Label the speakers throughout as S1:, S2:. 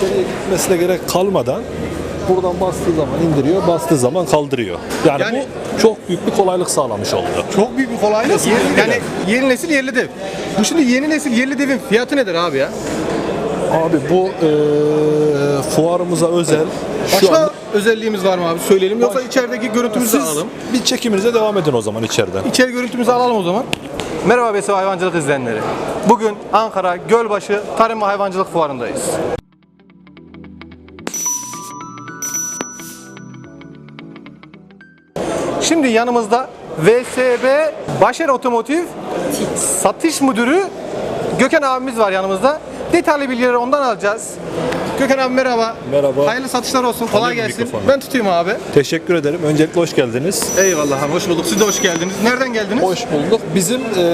S1: dışarıya gitmesine gerek kalmadan buradan bastığı zaman indiriyor, bastığı zaman kaldırıyor. Yani,
S2: Yani-
S1: bu çok büyük bir kolaylık sağlamış oldu.
S2: Çok büyük bir kolaylık. Yeni- yani
S1: dev?
S2: yeni nesil yerli dev. Bu şimdi yeni nesil yerli devin fiyatı nedir abi ya?
S1: Abi bu e, fuarımıza özel şu
S2: Başka
S1: an
S2: özelliğimiz var mı abi? Söyleyelim. Yoksa içerideki görüntümüzü
S1: siz
S2: alalım.
S1: bir çekiminize devam edin o zaman içeriden.
S2: İçeri görüntümüzü alalım o zaman. Merhaba Besi Hayvancılık izleyenleri. Bugün Ankara Gölbaşı Tarım ve Hayvancılık Fuarı'ndayız. Şimdi yanımızda VSB Başer Otomotiv Satış Müdürü Gökhan abimiz var yanımızda. Detaylı bilgileri ondan alacağız. Gökhan abi merhaba.
S1: Merhaba.
S2: Hayırlı satışlar olsun. Kolay
S1: Alayım
S2: gelsin.
S1: mikrofonu.
S2: Ben tutayım abi.
S1: Teşekkür ederim. Öncelikle hoş geldiniz.
S2: Eyvallah abi. Hoş bulduk. Siz de hoş geldiniz. Nereden geldiniz?
S1: Hoş bulduk. Bizim e,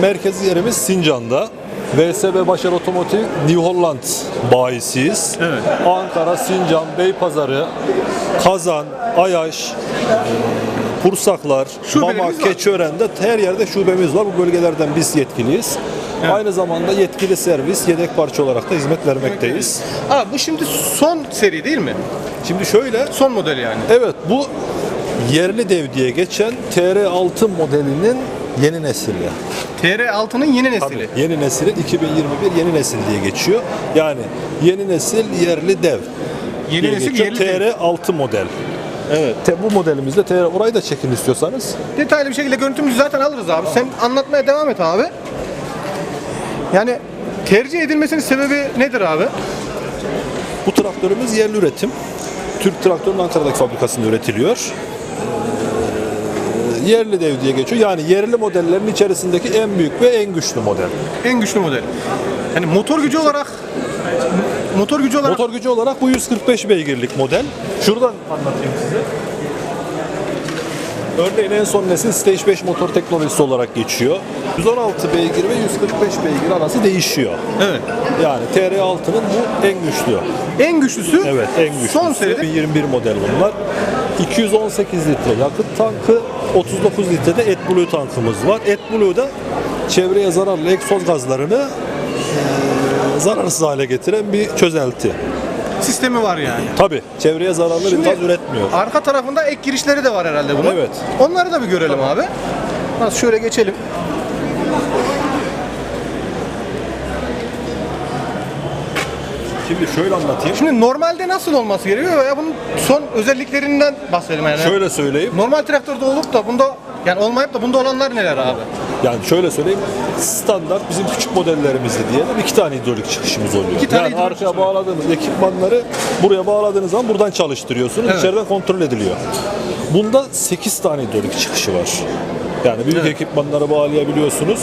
S1: merkezi yerimiz Sincan'da. VSB Başar Otomotiv New Holland bayisiyiz.
S2: Evet.
S1: Ankara, Sincan, Beypazarı, Kazan, Ayaş, Pursaklar,
S2: Şubelerimiz
S1: Mama,
S2: var.
S1: Keçiören'de her yerde şubemiz var. Bu bölgelerden biz yetkiliyiz. Aynı zamanda yetkili servis, yedek parça olarak da hizmet vermekteyiz.
S2: Aa, bu şimdi son seri değil mi?
S1: Şimdi şöyle,
S2: Son model yani.
S1: evet bu yerli dev diye geçen TR6 modelinin yeni nesili.
S2: TR6'nın yeni nesili.
S1: Tabii, yeni neslin 2021 yeni nesil diye geçiyor. Yani yeni nesil yerli dev.
S2: Yeni nesil
S1: geçiyor.
S2: yerli dev.
S1: TR6 model.
S2: Evet.
S1: Te, bu modelimizde TR orayı da çekin istiyorsanız.
S2: Detaylı bir şekilde görüntümüzü zaten alırız abi. Sen anlatmaya devam et abi. Yani tercih edilmesinin sebebi nedir abi?
S1: Bu traktörümüz yerli üretim. Türk Traktör'ün Ankara'daki fabrikasında üretiliyor. Ee, yerli dev diye geçiyor. Yani yerli modellerin içerisindeki en büyük ve en güçlü model.
S2: En güçlü model. Yani motor gücü olarak motor gücü olarak
S1: Motor gücü olarak bu 145 beygirlik model. Şuradan anlatayım size. Örneğin en son nesil Stage 5 motor teknolojisi olarak geçiyor. 116 beygir ve 145 beygir arası değişiyor.
S2: Evet.
S1: Yani TR6'nın bu en güçlü.
S2: En güçlüsü
S1: Evet en güçlü.
S2: Son seride
S1: 2021 model bunlar. 218 litre yakıt tankı, 39 litre de AdBlue tankımız var. AdBlue'da çevreye zararlı egzoz gazlarını zararsız hale getiren bir çözelti.
S2: sistemi var yani.
S1: Tabi çevreye zararlı bir gaz üretmiyor.
S2: Arka tarafında ek girişleri de var herhalde bunun.
S1: Evet.
S2: Onları da bir görelim abi. Nasıl şöyle geçelim.
S1: Şimdi şöyle anlatayım.
S2: Şimdi normalde nasıl olması gerekiyor veya bunun son özelliklerinden bahsedelim yani.
S1: Şöyle söyleyeyim.
S2: Normal traktörde olup da bunda yani olmayıp da bunda olanlar neler abi?
S1: Yani şöyle söyleyeyim. Standart bizim küçük modellerimizde diyelim iki tane hidrolik çıkışımız oluyor.
S2: İki tane
S1: yani
S2: hidrolik
S1: arkaya bağladığınız ekipmanları buraya bağladığınız zaman buradan çalıştırıyorsunuz.
S2: Evet.
S1: İçeriden kontrol ediliyor. Bunda 8 tane hidrolik çıkışı var. Yani büyük
S2: Evet.
S1: ekipmanları bağlayabiliyorsunuz.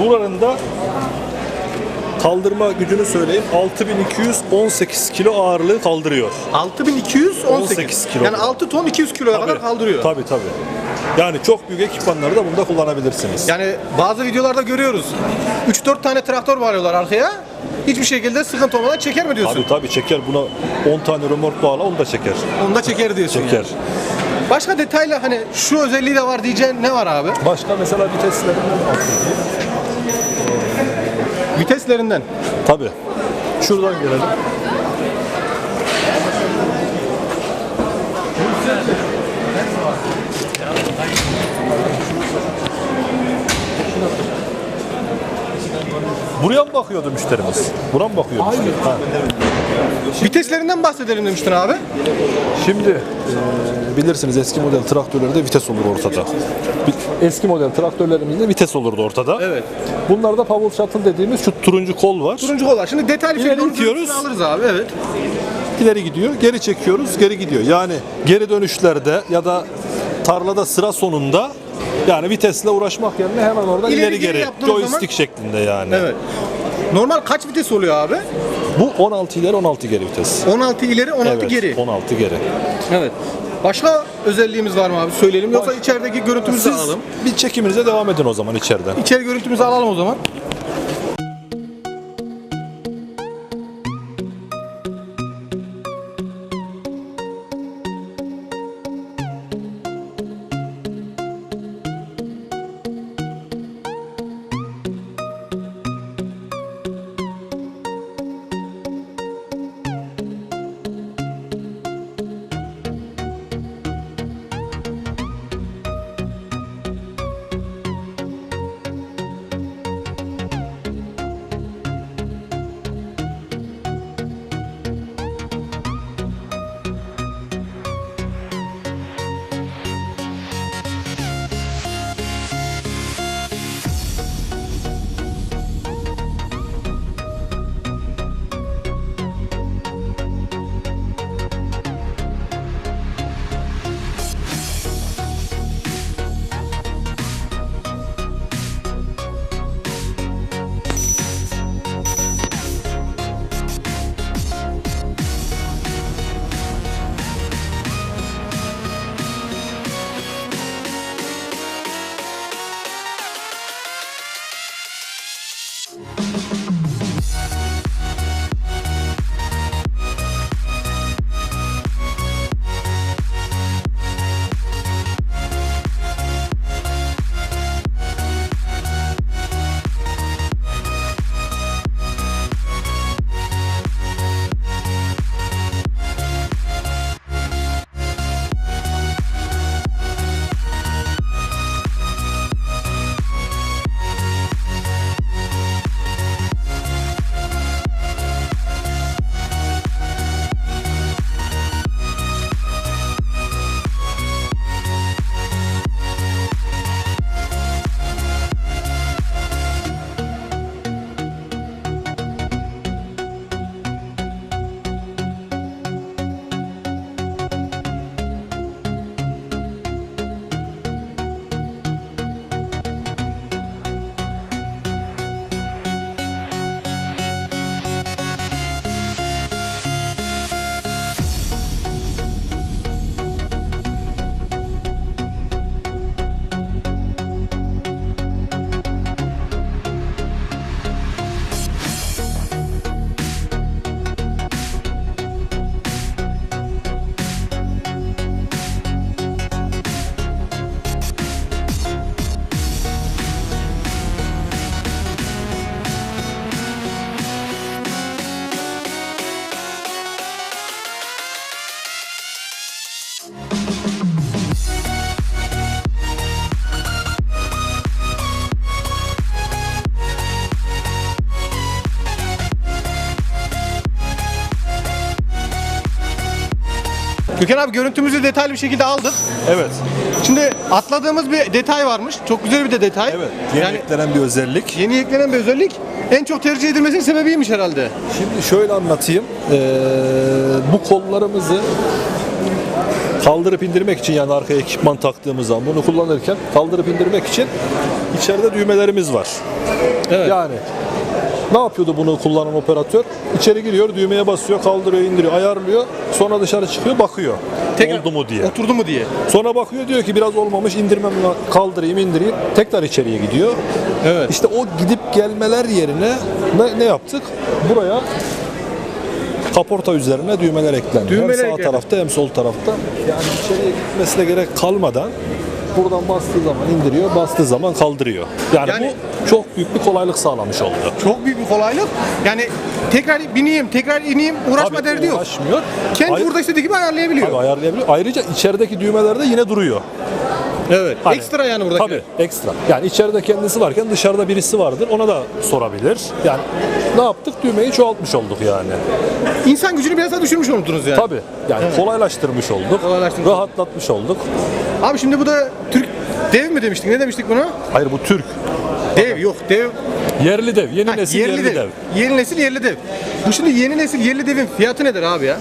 S1: Buranın da kaldırma gücünü söyleyeyim. 6218 kilo ağırlığı kaldırıyor.
S2: 6218
S1: 18 kilo.
S2: Yani 6 ton 200 kiloya kadar kaldırıyor.
S1: Tabii tabii. Yani çok büyük ekipmanları da bunda kullanabilirsiniz.
S2: Yani bazı videolarda görüyoruz. 3-4 tane traktör bağlıyorlar arkaya. Hiçbir şekilde sıkıntı olmadan çeker mi diyorsun?
S1: Tabii tabii çeker buna 10 tane römork bağla onu da çeker.
S2: Onu da çeker diyorsun.
S1: Çeker.
S2: yani. Başka detaylı hani şu özelliği de var diyeceğin ne var abi?
S1: Başka mesela viteslerinden bahsedeyim.
S2: Viteslerinden.
S1: Tabii. Şuradan gelelim. Buraya mı bakıyordu müşterimiz? Buraya mı bakıyor müşteri? Ha.
S2: Viteslerinden bahsedelim demiştin abi.
S1: Şimdi e, bilirsiniz eski model traktörlerde vites olur ortada. Eski model traktörlerimizde vites olurdu ortada.
S2: Evet.
S1: Bunlarda power shuttle dediğimiz şu turuncu kol var.
S2: Turuncu kollar. Şimdi detaylı
S1: İleri
S2: görüntüsünü alırız abi. Evet.
S1: ileri gidiyor, geri çekiyoruz, geri gidiyor. Yani geri dönüşlerde ya da tarlada sıra sonunda yani vitesle uğraşmak yerine hemen oradan
S2: İleri
S1: ileri,
S2: geri
S1: geri, joystick şeklinde yani.
S2: Evet. Normal kaç vites oluyor abi?
S1: Bu 16 ileri 16 geri vites.
S2: 16 ileri 16
S1: evet,
S2: geri.
S1: 16 geri.
S2: Evet. Başka özelliğimiz var mı abi? Söyleyelim. Yoksa içerideki görüntümüzü
S1: Siz
S2: alalım.
S1: bir çekiminize devam edin o zaman içeriden.
S2: İçeri görüntümüzü alalım o zaman. Gökhan abi görüntümüzü detaylı bir şekilde aldık.
S1: Evet.
S2: Şimdi atladığımız bir detay varmış. Çok güzel bir de detay.
S1: Evet. Yeni
S2: Yani
S1: eklenen bir özellik.
S2: yeni eklenen bir özellik en çok tercih edilmesinin sebebiymiş herhalde.
S1: Şimdi şöyle anlatayım. Ee, bu kollarımızı kaldırıp indirmek için yani arkaya ekipman taktığımız zaman bunu kullanırken kaldırıp indirmek için içeride düğmelerimiz var.
S2: Evet.
S1: Yani ne yapıyordu bunu kullanan operatör? İçeri giriyor, düğmeye basıyor, kaldırıyor, indiriyor, ayarlıyor. Sonra dışarı çıkıyor, bakıyor. Oldu mu diye.
S2: Oturdu mu diye.
S1: Sonra bakıyor diyor ki biraz olmamış indirmem kaldırayım indireyim tekrar içeriye gidiyor.
S2: Evet.
S1: İşte o gidip gelmeler yerine ne, ne yaptık? Buraya kaporta üzerine düğmeler eklendi.
S2: Düğmeler
S1: hem sağ
S2: eklendi.
S1: tarafta hem sol tarafta. Yani içeriye gitmesine gerek kalmadan buradan bastığı zaman indiriyor, bastığı zaman kaldırıyor. Yani,
S2: Yani-
S1: bu çok büyük bir kolaylık sağlamış oldu.
S2: Çok büyük bir kolaylık. Yani tekrar bineyim, tekrar ineyim uğraşma
S1: Tabii
S2: derdi yok.
S1: uğraşmıyor.
S2: Kendi
S1: Ay-
S2: burada istediği gibi ayarlayabiliyor.
S1: Tabii ayarlayabiliyor. Ayrıca içerideki düğmeler de yine duruyor.
S2: Evet.
S1: Hani-
S2: Ekstra yani buradaki.
S1: Tabii ekstra. Yani içeride kendisi varken dışarıda birisi vardır. Ona da sorabilir. Yani ne yaptık? Düğmeyi çoğaltmış olduk yani.
S2: İnsan gücünü biraz daha düşürmüş oldunuz yani.
S1: Tabii. Yani kolaylaştırmış olduk.
S2: Kolaylaştırmış
S1: rahatlatmış olduk.
S2: Abi şimdi bu da Türk dev mi demiştik? Ne demiştik buna?
S1: Hayır bu Türk.
S2: Dev yok dev.
S1: Yerli dev. Yeni
S2: Ha,
S1: nesil yerli, dev.
S2: Yeni nesil yerli dev. Bu şimdi yeni nesil yerli devin fiyatı nedir abi ya?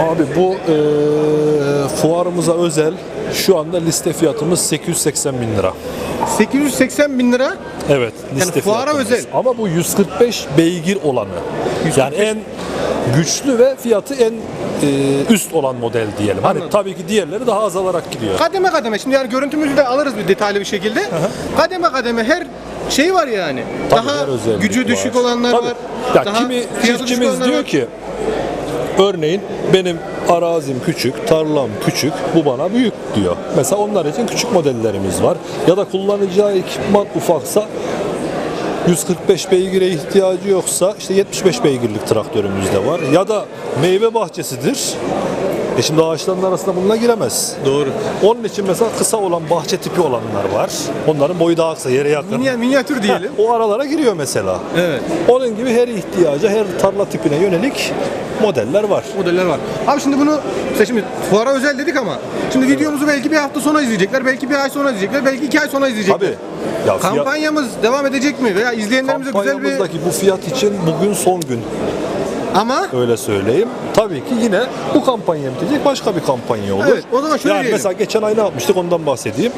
S1: Abi bu eee, fuarımıza özel şu anda liste fiyatımız 880 bin lira.
S2: 880 bin lira.
S1: Evet. Liste
S2: fuara
S1: fiyatımız.
S2: özel.
S1: Ama bu 145 beygir olanı. Yani en güçlü ve fiyatı en eee, üst olan model diyelim. Hani
S2: Anladım.
S1: tabii ki diğerleri daha azalarak gidiyor.
S2: Kademe kademe. Şimdi yani görüntümüzü de alırız bir detaylı bir şekilde. Kademe kademe her şey var yani.
S1: Tabii
S2: daha gücü
S1: var.
S2: düşük olanlar
S1: Tabii.
S2: var.
S1: Ya
S2: daha
S1: kimi çiftçimiz diyor
S2: var.
S1: ki örneğin benim arazim küçük, tarlam küçük, bu bana büyük diyor. Mesela onlar için küçük modellerimiz var. Ya da kullanacağı ekipman ufaksa 145 beygire ihtiyacı yoksa işte 75 beygirlik traktörümüz de var. Ya da meyve bahçesidir. E şimdi ağaçların arasında bununla giremez.
S2: Doğru.
S1: Onun için mesela kısa olan bahçe tipi olanlar var. Onların boyu daha kısa, yere yakın.
S2: Minya- minyatür diyelim.
S1: O aralara giriyor mesela.
S2: Evet.
S1: Onun gibi her ihtiyaca, her tarla tipine yönelik modeller var.
S2: modeller var. Abi şimdi bunu işte şimdi fuara özel dedik ama şimdi videomuzu belki bir hafta sonra izleyecekler, belki bir ay sonra izleyecekler, belki iki ay sonra izleyecekler.
S1: Tabii. Ya fiyat,
S2: Kampanyamız devam edecek mi? Veya izleyenlerimize güzel bir
S1: kampanyamızdaki bu fiyat için bugün son gün
S2: ama
S1: öyle söyleyeyim. Tabii ki yine bu kampanya bitecek başka bir kampanya olur.
S2: Evet, o zaman şöyle
S1: yani
S2: diyelim.
S1: mesela geçen ay ne yapmıştık ondan bahsedeyim.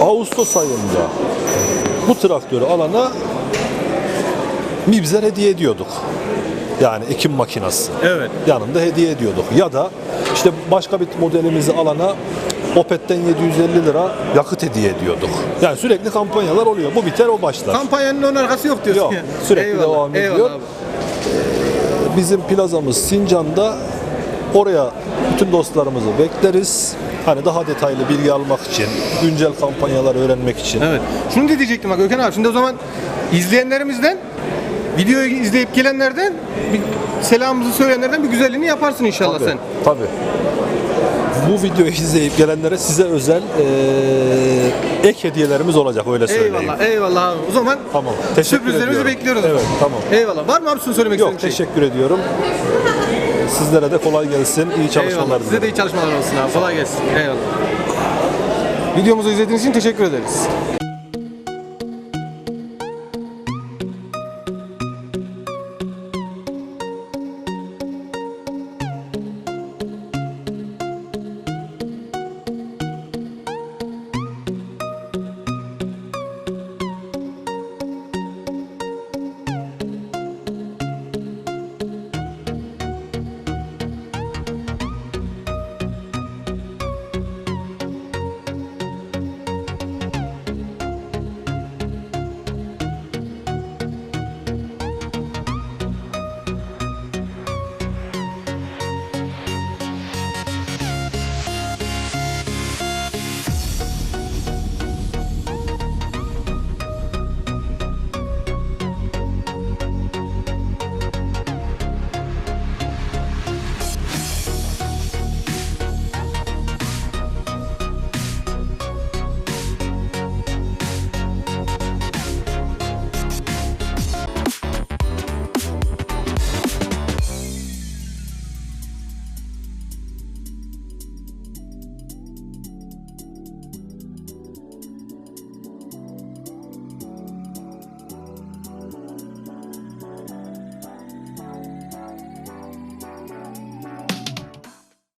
S1: Ağustos ayında bu traktörü alana Mibzer hediye ediyorduk. Yani ekim makinası.
S2: Evet.
S1: yanında hediye ediyorduk. Ya da işte başka bir modelimizi alana Opet'ten 750 lira yakıt hediye ediyorduk. Yani sürekli kampanyalar oluyor. Bu biter o başlar.
S2: kampanyanın ön arkası yok diyorsun.
S1: Yok,
S2: yani.
S1: sürekli
S2: Eyvallah,
S1: devam ediyor.
S2: eyvallah abi.
S1: Bizim plazamız Sincan'da. Oraya bütün dostlarımızı bekleriz. Hani daha detaylı bilgi almak için, güncel kampanyalar öğrenmek için.
S2: Evet. Şunu da diyecektim bak Gökhan abi. Şimdi o zaman izleyenlerimizden videoyu izleyip gelenlerden bir selamımızı söyleyenlerden bir güzelliğini yaparsın inşallah
S1: Tabii,
S2: sen.
S1: Tabii. Bu videoyu izleyip gelenlere size özel eee, ek hediyelerimiz olacak öyle söyleyeyim.
S2: Eyvallah, eyvallah abi. O zaman
S1: Tamam. Teşekkür
S2: sürprizlerimizi
S1: ediyorum.
S2: bekliyoruz.
S1: Evet, tamam.
S2: Eyvallah. Var mı abi şunu söylemek
S1: Yok
S2: istediğin şey?
S1: teşekkür ediyorum. Sizlere de kolay gelsin. İyi çalışmalar
S2: Eyvallah. Size de
S1: dilerim.
S2: iyi çalışmalar olsun abi. Kolay gelsin. Eyvallah. Videomuzu izlediğiniz için teşekkür ederiz.